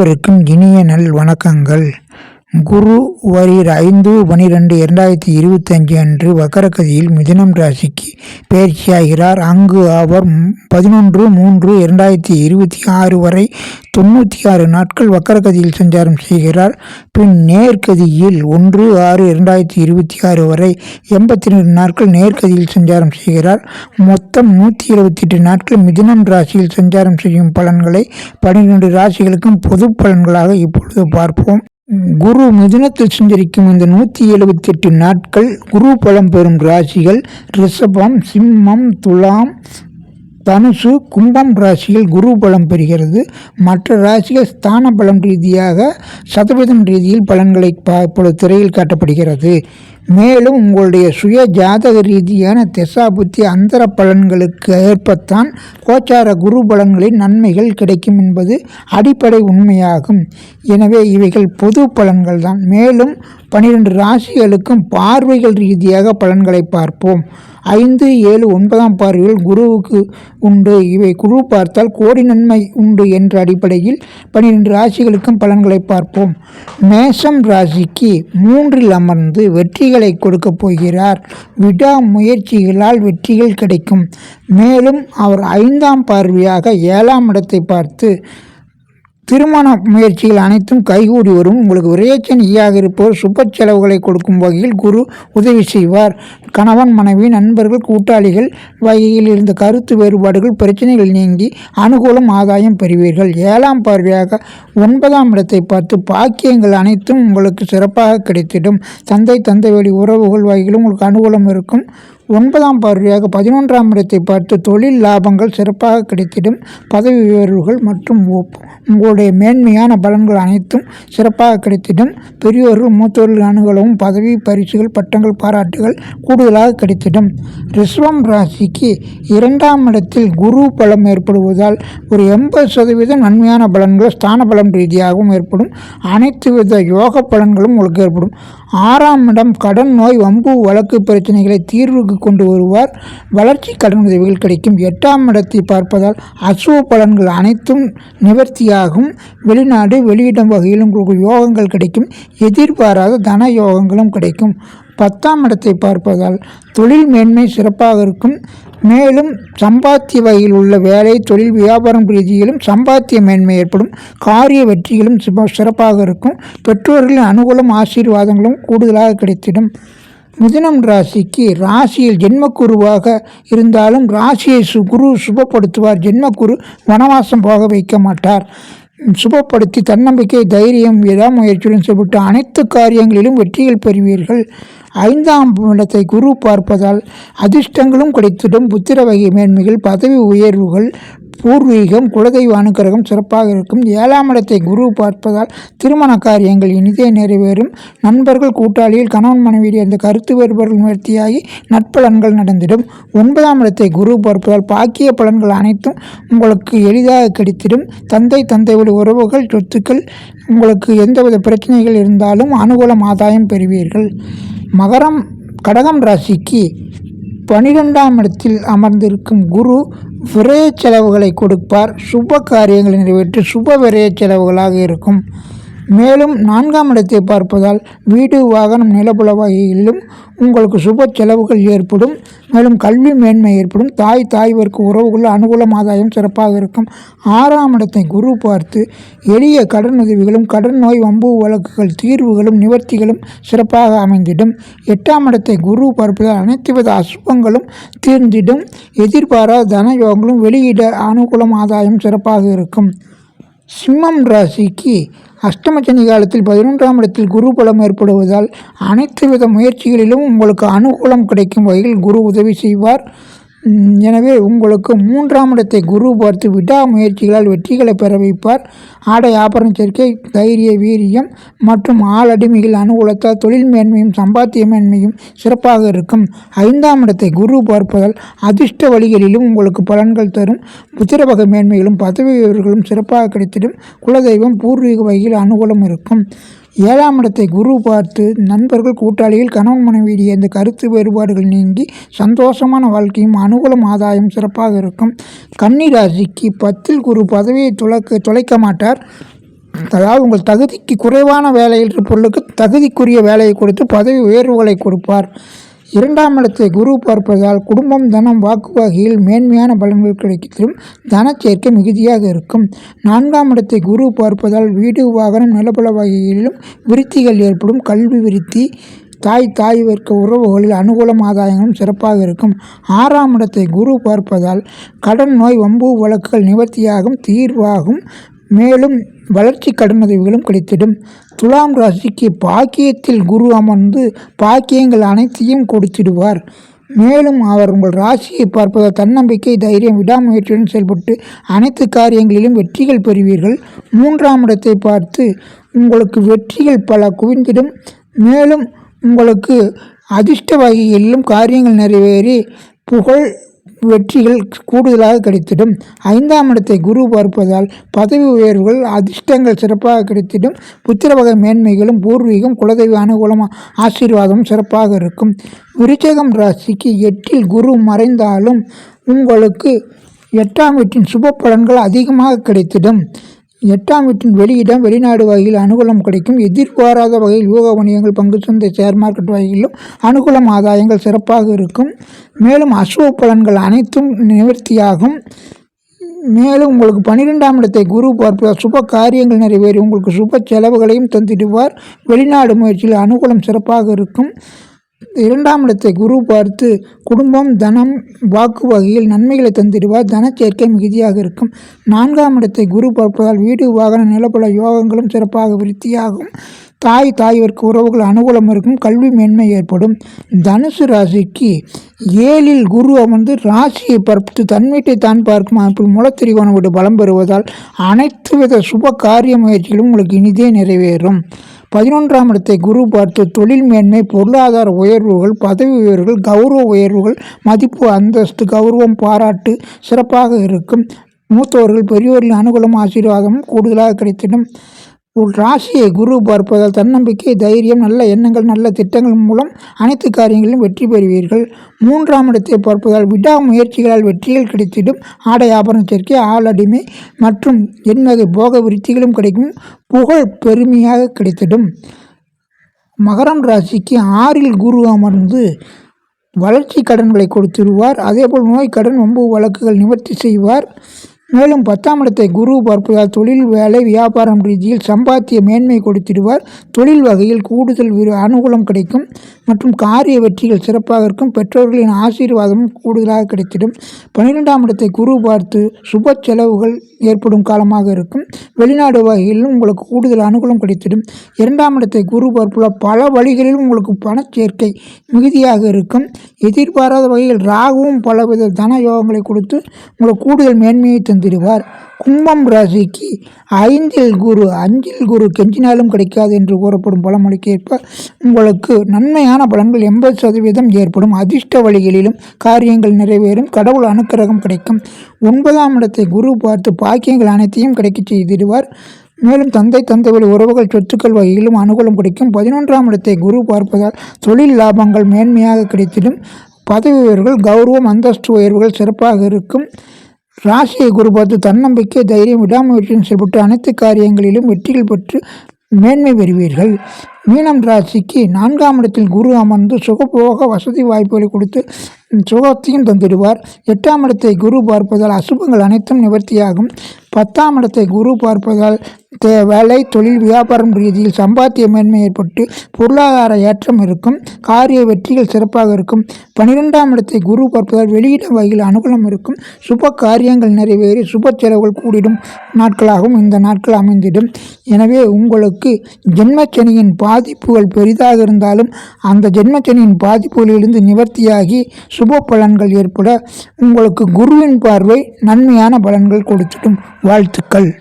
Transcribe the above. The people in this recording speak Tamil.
அனைவருக்கும் இனிய நல் வணக்கங்கள். குரு வரிர் ஐந்து பனிரெண்டு இரண்டாயிரத்தி இருபத்தஞ்சு அன்று வக்கரகதியில் மிதனம் ராசிக்கு பயிற்சியாகிறார். அங்கு அவர் பதினொன்று மூன்று இரண்டாயிரத்தி இருபத்தி ஆறு வரை தொண்ணூற்றி ஆறு நாட்கள் வக்கரகதியில் சஞ்சாரம் செய்கிறார். பின் நேர்கதியில் ஒன்று ஆறு இரண்டாயிரத்தி இருபத்தி ஆறு வரை எண்பத்தி ரெண்டு நாட்கள் நேர்கதியில் சஞ்சாரம் செய்கிறார். மொத்தம் நூற்றி இருபத்தி எட்டு நாட்கள் மிதினம் ராசியில் சஞ்சாரம் செய்யும் பலன்களை பன்னிரெண்டு ராசிகளுக்கும் பொது பலன்களாக இப்பொழுது பார்ப்போம். குரு மிதுனத்தில் சஞ்சரிக்கும் இந்த நூற்றி எழுபத்தி எட்டு நாட்கள் குரு பலம் பெறும் ராசிகள் ரிஷபம் சிம்மம் துலாம் தனுசு கும்பம் ராசியில் குரு பலம் பெறுகிறது. மற்ற ராசிகள் ஸ்தான பலம் ரீதியாக சதவீதம் ரீதியில் பலன்களை பா- திரையில் காட்டப்படுகிறது. மேலும் உங்களுடைய சுய ஜாதக ரீதியான திசா புத்தி அந்தர பலன்களுக்கு ஏற்பத்தான் கோச்சார குரு பலன்களின் நன்மைகள் கிடைக்கும் என்பது அடிப்படை உண்மையாகும். எனவே இவைகள் பொது பலன்கள் தான் மேலும் பனிரெண்டு ராசிகளுக்கும் பார்வைகள் ரீதியாக பலன்களை பார்ப்போம். ஐந்து ஏழு ஒன்பதாம் பார்வைகள் குருவுக்கு உண்டு. இவை குரு பார்த்தால் கோடி நன்மை உண்டு என்ற அடிப்படையில் பனிரெண்டு ராசிகளுக்கும் பலன்களை பார்ப்போம். மேஷம் ராசிக்கு மூன்றில் அமர்ந்து வெற்றிகளை கொடுக்கப் போகிறார். விடாமுயற்சிகளால் வெற்றிகள் கிடைக்கும். மேலும் அவர் ஐந்தாம் பார்வையாக ஏழாம் இடத்தை பார்த்து திருமண முயற்சிகள் அனைத்தும் கைகூடி வரும். உங்களுக்கு விரையச்சன் ஈயாக இருப்போர் சுப செலவுகளை கொடுக்கும் வகையில் குரு உதவி செய்வார். கணவன் மனைவி நண்பர்கள் கூட்டாளிகள் வகையில் இருந்த கருத்து வேறுபாடுகள் பிரச்சனைகள் நீங்கி அனுகூலம் ஆதாயம் பெறுவீர்கள். ஏழாம் பார்வையாக ஒன்பதாம் இடத்தை பார்த்து பாக்கியங்கள் அனைத்தும் உங்களுக்கு சிறப்பாக கிடைத்திடும். தந்தை தந்தை வழி உறவுகள் வகையிலும் உங்களுக்கு அனுகூலம் இருக்கும். ஒன்பதாம் பார்வையாக பதினொன்றாம் இடத்தை பார்த்து தொழில் லாபங்கள் சிறப்பாக கிடைத்திடும் பதவி உயர்வுகள் மற்றும் உங்களுடைய மேன்மையான பலன்கள் அனைத்தும் சிறப்பாக கிடைத்திடும். பெரியோர்கள் மூத்தோர்கள் அணுகலவும் பதவி பரிசுகள் பட்டங்கள் பாராட்டுகள் கூடுதலாக கிடைத்திடும். ரிஸ்வம் ராசிக்கு இரண்டாம் இடத்தில் குரு பலம் ஏற்படுவதால் ஒரு எண்பது சதவீதம் நன்மையான பலன்கள் ஸ்தான பலம் ரீதியாகவும் ஏற்படும். அனைத்து வித யோக பலன்களும் உங்களுக்கு ஏற்படும். ஆறாம் இடம் கடன் நோய் வம்பு வழக்கு பிரச்சனைகளை தீர்வுக்கு கொண்டு வருவார். வளர்ச்சி கடன் உதவிகள் கிடைக்கும். எட்டாம் இடத்தை பார்ப்பதால் அசுவ பலன்கள் அனைத்தும் நிவர்த்தியாகும். வெளிநாடு வெளியிடம் வகையிலும் உங்களுக்கு யோகங்கள் கிடைக்கும். எதிர்பாராத தன யோகங்களும் கிடைக்கும். பத்தாம் இடத்தை பார்ப்பதால் தொழில் மேன்மை சிறப்பாக இருக்கும். மேலும் சம்பாத்திய வகையில் உள்ள வேலை தொழில் வியாபாரம் ரீதியிலும் சம்பாத்திய மேன்மை ஏற்படும். காரிய வெற்றிகளும் சிறப்பாக இருக்கும். பெற்றோர்களின் அனுகூலம் ஆசீர்வாதங்களும் கூடுதலாக கிடைத்திடும். மிதுனம் ராசிக்கு ராசியில் ஜென்மக்குருவாக இருந்தாலும் ராசியை சு குரு சுபப்படுத்துவார். ஜென்மக்குரு வனவாசம் போக வைக்க மாட்டார். சுபப்படுத்தி தன்னம்பிக்கை தைரியம் விடாமுயற்சியுடன் செயல்பட்டு அனைத்து காரியங்களிலும் வெற்றிகள் பெறுவீர்கள். ஐந்தாம் இடத்தை குரு பார்ப்பதால் அதிர்ஷ்டங்களும் கிடைத்திடும். புத்திர வகை மேன்மைகள் பதவி உயர்வுகள் பூர்வீகம் குலதெய்வ அனுக்கிரகம் சிறப்பாக இருக்கும். ஏழாம் இடத்தை குரு பார்ப்பதால் திருமண காரியங்கள் இனிதே நிறைவேறும். நண்பர்கள் கூட்டாளியில் கணவன் மனைவியில் அந்த கருத்து வேறுபாடுகள் நிவர்த்தியாகி நட்பலன்கள் நடந்திடும். ஒன்பதாம் இடத்தை குரு பார்ப்பதால் பாக்கிய பலன்கள் அனைத்தும் உங்களுக்கு எளிதாக கிடைத்திடும். தந்தை தந்தை வழி உறவுகள் சொத்துக்கள் உங்களுக்கு எந்தவித பிரச்சனைகள் இருந்தாலும் அனுகூலம் ஆதாயம் பெறுவீர்கள். மகரம் கடகம் ராசிக்கு பனிரெண்டாம் இடத்தில் அமர்ந்திருக்கும் குரு விரய செலவுகளை கொடுப்பார். சுப காரியங்களை நிறைவேற்றி சுப விரய செலவுகளாக இருக்கும். மேலும் நான்காம் இடத்தை பார்ப்பதால் வீடு வாகனம் நிலப்புல வகையிலும் உங்களுக்கு சுப செலவுகள் ஏற்படும். மேலும் கல்வி மேன்மை ஏற்படும். தாய் தாய்வர்க்கு உறவுகள் அனுகூலம் ஆதாயம் சிறப்பாக இருக்கும். ஆறாம் இடத்தை குரு பார்த்து எளிய கடன் உதவிகளும் கடன் நோய் வம்பு வழக்குகள் தீர்வுகளும் நிவர்த்திகளும் சிறப்பாக அமைந்திடும். எட்டாம் இடத்தை குரு பார்ப்பதால் அனைத்து வித அசுபங்களும் தீர்ந்திடும். எதிர்பாராத தன யோகங்களும் வெளியிட அனுகூலம் ஆதாயம் சிறப்பாக இருக்கும். சிம்மம் ராசிக்கு அஷ்டமச்சனி காலத்தில் பதினொன்றாம் இடத்தில் குரு பலம் ஏற்படுவதால் அனைத்து வித முயற்சிகளிலும் உங்களுக்கு அனுகூலம் கிடைக்கும் வகையில் குரு உதவி செய்வார். எனவே உங்களுக்கு மூன்றாம் இடத்தை குரு பார்த்து விடாமுயற்சிகளால் வெற்றிகளை பெற வைப்பார். ஆடை ஆபரண சேர்க்கை தைரிய வீரியம் மற்றும் ஆளடிமைகள் அனுகூலத்தால் தொழில் மேன்மையும் சம்பாத்திய மேன்மையும் சிறப்பாக இருக்கும். ஐந்தாம் இடத்தை குரு பார்ப்பதால் அதிர்ஷ்ட வழிகளிலும் உங்களுக்கு பலன்கள் தரும். புத்திரவக மேன்மைகளும் பதவி உயர்வுகளும் சிறப்பாக கிடைத்திடும். குலதெய்வம் பூர்வீக வகையில் அனுகூலம் இருக்கும். ஏழாம் இடத்தை குரு பார்த்து நண்பர்கள் கூட்டாளிகள் கணவன் மனைவியிடையே இந்த கருத்து வேறுபாடுகள் நீங்கி சந்தோஷமான வாழ்க்கையும் அனுகூலம் ஆதாயம் சிறப்பாக இருக்கும். கன்னிராசிக்கு பத்தில் குரு பதவியை துளக்க தொலைக்க மாட்டார். அதாவது உங்கள் தகுதிக்கு குறைவான வேலையில் இருப்பவர்களுக்கு தகுதிக்குரிய வேலையை கொடுத்து பதவி உயர்வுகளை கொடுப்பார். இரண்டாம் இடத்தை குரு பார்ப்பதால் குடும்பம் தனம் வாக்கு வகையில் மேன்மையான பலன்கள் கிடைக்கும் தனச்சேர்க்கை மிகுதியாக இருக்கும். நான்காம் இடத்தை குரு பார்ப்பதால் வீடு வாகனம் நிலப்பல வகையிலும் விருத்திகள் ஏற்படும். கல்வி விருத்தி தாய் தாய் வர்க்க உறவுகளில் அனுகூலம் ஆதாயங்களும் சிறப்பாக இருக்கும். ஆறாம் இடத்தை குரு பார்ப்பதால் கடன் நோய் வம்பு வழக்குகள் நிவர்த்தியாகும் தீர்வாகும். மேலும் வளர்ச்சி கடன் உதவிகளும் கிடைத்திடும். துலாம் ராசிக்கு பாக்கியத்தில் குரு அமர்ந்து பாக்கியங்கள் அனைத்தையும் கொடுத்திடுவார். மேலும் அவர் உங்கள் ராசியை பார்ப்பதால் தன்னம்பிக்கை தைரியம் விடாமுயற்சியுடன் செயல்பட்டு அனைத்து காரியங்களிலும் வெற்றிகள் பெறுவீர்கள். மூன்றாம் இடத்தை பார்த்து உங்களுக்கு வெற்றிகள் பல குவிந்திடும். மேலும் உங்களுக்கு அதிர்ஷ்ட வகைகளிலும் காரியங்கள் நிறைவேறி புகழ் வெற்றிகள் கூடுதலாக கிடைத்திடும். ஐந்தாம் இடத்தை குரு பார்ப்பதால் பதவி உயர்வுகள் அதிர்ஷ்டங்கள் சிறப்பாக கிடைத்திடும். புத்திரவகை மேன்மைகளும் பூர்வீகம் குலதெய்வ அனுகூலம் ஆசீர்வாதமும் சிறப்பாக இருக்கும். விருச்சகம் ராசிக்கு எட்டில் குரு மறைந்தாலும் உங்களுக்கு எட்டாம் வீட்டின் சுப பலன்கள் அதிகமாக கிடைத்திடும். எட்டாம் வீட்டின் வெளியிடம் வெளிநாடு வகையில் அனுகூலம் கிடைக்கும். எதிர்பாராத வகையில் யூக வணிகங்கள் பங்கு சந்தை ஷேர் மார்க்கெட் வகையிலும் அனுகூலம் ஆதாயங்கள் சிறப்பாக இருக்கும். மேலும் அசுவ பலன்கள் அனைத்தும் நிவர்த்தியாகும். மேலும் உங்களுக்கு பன்னிரெண்டாம் இடத்தை குரு பார்ப்பார் சுப காரியங்கள் நிறைவேறி உங்களுக்கு சுப செலவுகளையும் தந்திடுவார். வெளிநாடு முயற்சியில் அனுகூலம் சிறப்பாக இருக்கும். இரண்டாம் இடத்தை குரு பார்த்து குடும்பம் தனம் வாக்கு வகையில் நன்மைகளை தந்திடுவார். தனச்சேர்க்கை மிகுதியாக இருக்கும். நான்காம் இடத்தை குரு பார்ப்பதால் வீடு வாகன நிலப்பல யோகங்களும் சிறப்பாக விருத்தியாகும். தாய் தாய்வர்க்கு உறவுகள் அனுகூலம் இருக்கும். கல்வி மேன்மை ஏற்படும். தனுசு ராசிக்கு ஏழில் குரு அமர்ந்து ராசியை பார்த்து தன் வீட்டை தான் பார்க்கும் அமைப்பில் மூலத்திரிகோணம் விட்டு பலம் பெறுவதால் அனைத்து வித சுப காரிய முயற்சிகளும் உங்களுக்கு இனிதே நிறைவேறும். பதினொன்றாம் இடத்தை குரு பார்த்து தொழில் மேன்மை பொருளாதார உயர்வுகள் பதவி உயர்வுகள் கௌரவ உயர்வுகள் மதிப்பு அந்தஸ்து கௌரவம் பாராட்டு சிறப்பாக இருக்கும். மூத்தவர்கள் பெரியோர்களின் அனுகூலம் ஆசீர்வாதமும் கூடுதலாக கிடைத்திடும். உள் ராசியை குரு பார்ப்பதால் தன்னம்பிக்கை தைரியம் நல்ல எண்ணங்கள் நல்ல திட்டங்கள் மூலம் அனைத்து காரியங்களிலும் வெற்றி பெறுவீர்கள். மூன்றாம் இடத்தை பார்ப்பதால் விடா முயற்சிகளால் வெற்றிகள் கிடைத்திடும். ஆடை ஆபரண சேர்க்கை ஆளடிமை மற்றும் எண்வகை போக விருத்திகளும் கிடைக்கும். புகழ் பெருமையாக கிடைத்திடும். மகரம் ராசிக்கு ஆறில் குரு அமர்ந்து வளர்ச்சி கடன்களை கொடுத்துருவார். அதேபோல் நோய் கடன் ஒம்பு வழக்குகள் நிவர்த்தி செய்வார். மேலும் பத்தாம் இடத்தை குரு பார்ப்பதால் தொழில் வேலை வியாபாரம் ரீதியில் சம்பாத்திய மேன்மை கொடுத்திடுவார். தொழில் வகையில் கூடுதல் அனுகூலம் கிடைக்கும். மற்றும் காரிய வெற்றிகள் சிறப்பாக இருக்கும். பெற்றோர்களின் ஆசீர்வாதமும் கூடுதலாக கிடைத்திடும். பன்னிரெண்டாம் இடத்தை குரு பார்த்து சுப செலவுகள் ஏற்படும் காலமாக இருக்கும். வெளிநாடு வகையிலும் உங்களுக்கு கூடுதல் அனுகூலம் கிடைத்திடும். இரண்டாம் இடத்தை குரு பார்ப்புள்ள பல வழிகளிலும் உங்களுக்கு பணச்சேர்க்கை மிகுதியாக இருக்கும். எதிர்பாராத வகையில் ராகுவும் பலவித தன யோகங்களை கொடுத்து உங்களுக்கு கூடுதல் மேன்மையை தந்திடுவார். கும்பம் ராசிக்கு ஐந்தில் குரு அஞ்சில் குரு கெஞ்சினாலும் கிடைக்காது என்று கூறப்படும் பழமொழிக்கு ஏற்ப உங்களுக்கு நன்மையான பலன்கள் எண்பது சதவீதம் ஏற்படும். அதிர்ஷ்ட வழிகளிலும் காரியங்கள் நிறைவேறும். கடவுள் அனுக்கிரகம் கிடைக்கும். ஒன்பதாம் இடத்தை குரு பார்த்து பாக்கியங்கள் அனைத்தையும் கிடைக்கச் செய்திடுவார். மேலும் தந்தை தந்தை வழி உறவுகள் சொத்துக்கள் வகையிலும் அனுகூலம் கிடைக்கும். பதினொன்றாம் இடத்தை குரு பார்ப்பதால் தொழில் லாபங்கள் மேன்மையாக கிடைத்திடும். பதவி உயர்வுகள் கௌரவம் அந்தஸ்து உயர்வுகள் சிறப்பாக இருக்கும். ராசியை குரு பார்த்து தன்னம்பிக்கை தைரியம் விடாமுயற்சியும் செயல்பட்டு அனைத்து காரியங்களிலும் வெற்றிகள் பெற்று மேன்மை பெறுவீர்கள். மீனம் ராசிக்கு நான்காம் இடத்தில் குரு அமர்ந்து சுகபோக வசதி வாய்ப்புகளை கொடுத்து சுகத்தையும் தந்திடுவார். எட்டாம் இடத்தை குரு பார்ப்பதால் அசுபங்கள் அனைத்தும் நிவர்த்தியாகும். பத்தாம் இடத்தை குரு பார்ப்பதால் வேலை தொழில் வியாபாரம் ரீதியில் சம்பாத்திய மேன்மை ஏற்பட்டு பொருளாதார ஏற்றம் இருக்கும். காரிய வெற்றிகள் சிறப்பாக இருக்கும். பனிரெண்டாம் இடத்தை குரு பார்ப்பதால் வெளியிட வகையில் அனுகூலம் இருக்கும். சுப காரியங்கள் நிறைவேறி சுப செலவுகள் கூடிடும் நாட்களாகவும் இந்த நாட்கள் அமைந்திடும். எனவே உங்களுக்கு ஜென்மச்சனியின் பாதிப்புகள் பெரிதாக இருந்தாலும் அந்த ஜென்மச்சனியின் பாதிப்புகளிலிருந்து நிவர்த்தியாகி சுப பலன்கள் ஏற்பட உங்களுக்கு குருவின் பார்வை நன்மையான பலன்கள் கொடுத்துடும். வாழ்த்துக்கள்.